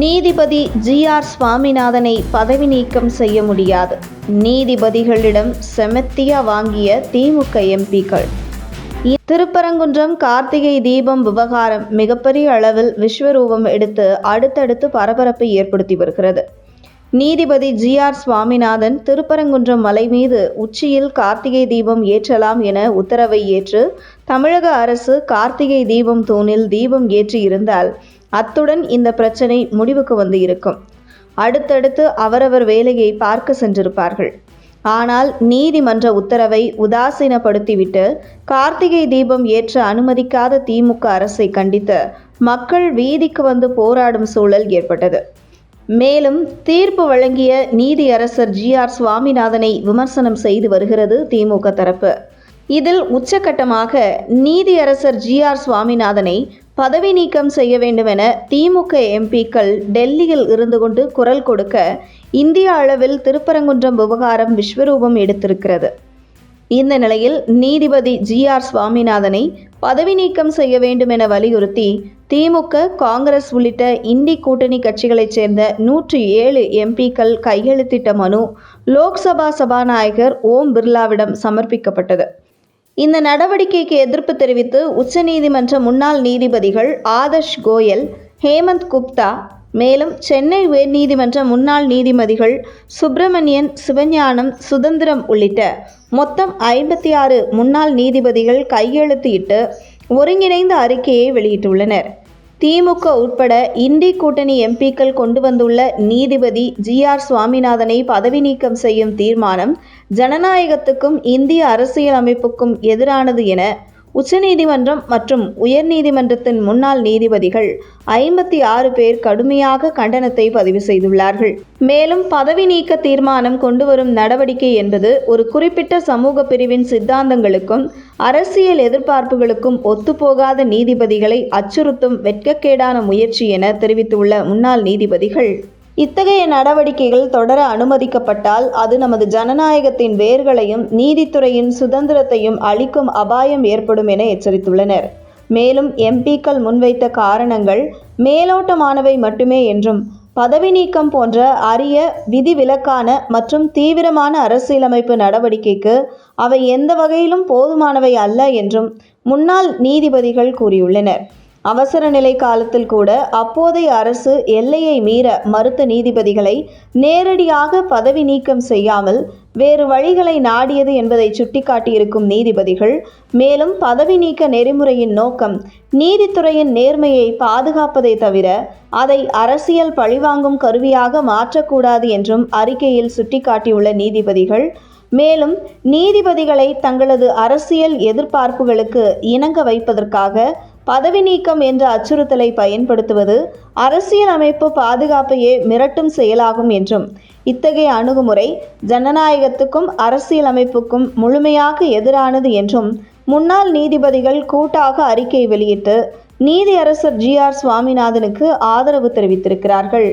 நீதிபதி G R சுவாமிநாதனை பதவி நீக்கம் செய்ய முடியாது. நீதிபதிகளிடம் செமத்தியா வாங்கிய திமுக எம்பிக்கள் திருப்பரங்குன்றம் கார்த்திகை தீபம் விவகாரம் மிகப்பெரிய அளவில் விஸ்வரூபம் எடுத்து அடுத்தடுத்து பரபரப்பை ஏற்படுத்தி வருகிறது. நீதிபதி ஜி ஆர் சுவாமிநாதன் திருப்பரங்குன்றம் மலை மீது உச்சியில் கார்த்திகை தீபம் ஏற்றலாம் என உத்தரவை ஏற்று தமிழக அரசு கார்த்திகை தீபம் தூணில் தீபம் ஏற்றி இருந்தால் அத்துடன் இந்த பிரச்சனை முடிவுக்கு வந்து இருக்கும். அடுத்தடுத்து அவரவர் வேலையை பார்க்க சென்றிருப்பார்கள். ஆனால் நீதிமன்ற உத்தரவை உதாசீனப்படுத்திவிட்டு கார்த்திகை தீபம் ஏற்ற அனுமதிக்காத திமுக அரசை கண்டித்து மக்கள் வீதிக்கு வந்து போராடும் சூழல் ஏற்பட்டது. மேலும் தீர்ப்பு வழங்கிய நீதியரசர் ஜி ஆர் சுவாமிநாதனை விமர்சனம் செய்து வருகிறது திமுக தரப்பு. இதில் உச்சகட்டமாக நீதியரசர் ஜி ஆர் சுவாமிநாதனை பதவி நீக்கம் செய்ய வேண்டும் என திமுக எம்பிக்கள் டெல்லியில் இருந்து கொண்டு குரல் கொடுக்க இந்திய அளவில் திருப்பரங்குன்றம் விவகாரம் விஸ்வரூபம் எடுத்திருக்கிறது. இந்த நிலையில் நீதிபதி ஜி ஆர் சுவாமிநாதனை பதவி நீக்கம் செய்ய வேண்டும் என வலியுறுத்தி திமுக காங்கிரஸ் உள்ளிட்ட இந்தி கூட்டணி கட்சிகளைச் சேர்ந்த நூற்றி ஏழு எம்பிக்கள் கையெழுத்திட்ட மனு லோக்சபா சபாநாயகர் ஓம் பிர்லாவிடம் சமர்ப்பிக்கப்பட்டது. இந்த நடவடிக்கைக்கு எதிர்ப்பு தெரிவித்து உச்சநீதிமன்ற முன்னாள் நீதிபதிகள் ஆதர்ஷ் கோயல் ஹேமந்த் குப்தா மேலும் சென்னை உயர்நீதிமன்ற முன்னாள் நீதிபதிகள் சுப்பிரமணியன் சிவஞானம் சுதந்திரம் உள்ளிட்ட மொத்தம் ஐம்பத்தி ஆறு முன்னாள் நீதிபதிகள் கையெழுத்து இட்டு ஒருங்கிணைந்த அறிக்கையை வெளியிட்டுள்ளனர். திமுக உட்பட இந்தி கூட்டணி எம்பிக்கள் கொண்டு வந்துள்ள நீதிபதி ஜி ஆர் சுவாமிநாதனை பதவி நீக்கம் செய்யும் தீர்மானம் ஜனநாயகத்துக்கும் இந்திய அரசியலமைப்புக்கும் எதிரானது என உச்சநீதிமன்றம் மற்றும் உயர்நீதிமன்றத்தின் முன்னாள் நீதிபதிகள் ஐம்பத்தி ஆறு பேர் கடுமையாக கண்டனத்தை பதிவு செய்துள்ளார்கள். மேலும் பதவி நீக்க தீர்மானம் கொண்டுவரும் நடவடிக்கை என்பது ஒரு குறிப்பிட்ட சமூக பிரிவின் சித்தாந்தங்களுக்கும் அரசியல் எதிர்பார்ப்புகளுக்கும் ஒத்துப்போகாத நீதிபதிகளை அச்சுறுத்தும் வெட்கக்கேடான முயற்சி என தெரிவித்துள்ள முன்னாள் நீதிபதிகள். இத்தகைய நடவடிக்கைகள் தொடர அனுமதிக்கப்பட்டால் அது நமது ஜனநாயகத்தின் வேர்களையும் நீதித்துறையின் சுதந்திரத்தையும் அளிக்கும் அபாயம் ஏற்படும் என எச்சரித்துள்ளனர். மேலும் எம்பிக்கள் முன்வைத்த காரணங்கள் மேலோட்டமானவை மட்டுமே என்றும் பதவி நீக்கம் போன்ற அரிய விதிவிலக்கான மற்றும் தீவிரமான அரசியலமைப்பு நடவடிக்கைக்கு அவை எந்த வகையிலும் போதுமானவை அல்ல என்றும் முன்னாள் நீதிபதிகள் கூறியுள்ளனர். அவசர நிலை காலத்தில் கூட அப்போதைய அரசு எல்லையை மீற மறுத்த நீதிபதிகளை நேரடியாக பதவி நீக்கம் செய்யாமல் வேறு வழிகளை நாடியது என்பதை சுட்டிக்காட்டியிருக்கும் நீதிபதிகள் மேலும் பதவி நீக்க நெறிமுறையின் நோக்கம் நீதித்துறையின் நேர்மையை பாதுகாப்பதை தவிர அதை அரசியல் பழிவாங்கும் கருவியாக மாற்றக்கூடாது என்றும் அறிக்கையில் சுட்டிக்காட்டியுள்ள நீதிபதிகள் மேலும் நீதிபதிகளை தங்களது அரசியல் எதிர்பார்ப்புகளுக்கு இணங்க வைப்பதற்காக பதவி நீக்கம் என்ற அச்சுறுத்தலை பயன்படுத்துவது அரசியல் அமைப்பு பாதுகாப்பையே மிரட்டும் செயலாகும் என்றும் இத்தகைய அணுகுமுறை ஜனநாயகத்துக்கும் அரசியல் அமைப்புக்கும் முழுமையாக எதிரானது என்றும் முன்னாள் நீதிபதிகள் கூட்டாக அறிக்கை வெளியிட்டு நீதியரசர் ஜி ஆர் சுவாமிநாதனுக்கு ஆதரவு தெரிவித்திருக்கிறார்கள்.